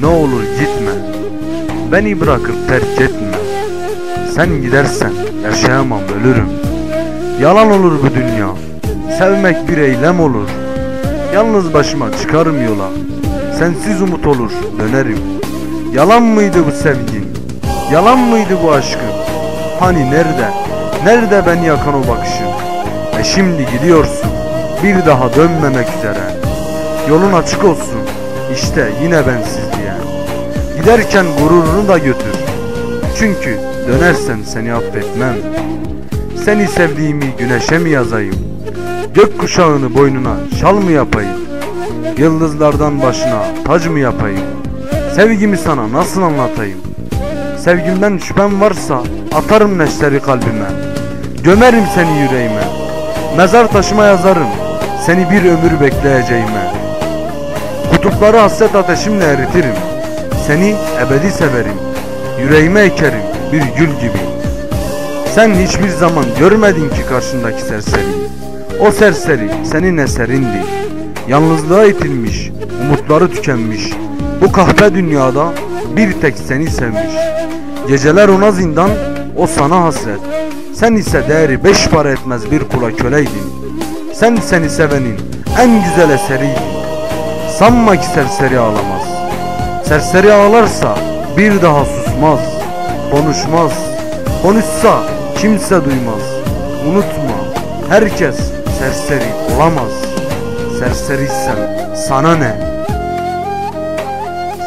ne olur gitme. Beni bırakıp terk etme. Sen gidersen yaşayamam ölürüm. Yalan olur bu dünya. Sevmek bir eylem olur. Yalnız başıma çıkarım yola. Sensiz umut olur dönerim. Yalan mıydı bu sevgin? Yalan mıydı bu aşkın? Hani nerede? Nerede ben yakan o bakışın E şimdi gidiyorsun. Bir daha dönmemek üzere. Yolun açık olsun İşte yine bensiz diye Giderken gururunu da götür. Çünkü dönersen seni affetmem. Seni sevdiğimi güneşe mi yazayım? Gök kuşağını boynuna şal mı yapayım? Yıldızlardan başına tac mı yapayım? Sevgimi sana nasıl anlatayım? Sevgimden şüphem varsa atarım neşteri kalbime. Gömerim seni yüreğime. Mezar taşıma yazarım Seni bir ömür bekleyeceğime Kutupları hasret ateşimle eritirim. Seni ebedi severim. Yüreğime ekerim bir gül gibi. Sen hiçbir zaman görmedin ki karşındaki serseri. O serseri senin eserindi Yalnızlığa itilmiş Umutları tükenmiş. Bu kahpe dünyada bir tek seni sevmiş. Geceler ona zindan O sana hasret. Sen ise değeri beş para etmez bir kula köleydin. Sen seni sevenin en güzel eseriydin Sanma ki serseri ağlamaz Serseri ağlarsa bir daha susmaz Konuşmaz Konuşsa kimse duymaz Unutma herkes serseri olamaz Serseriysen sana ne?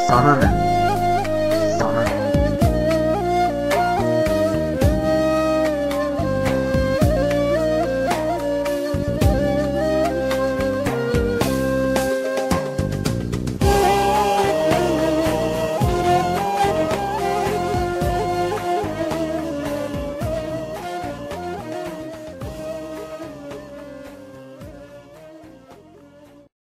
Sana ne?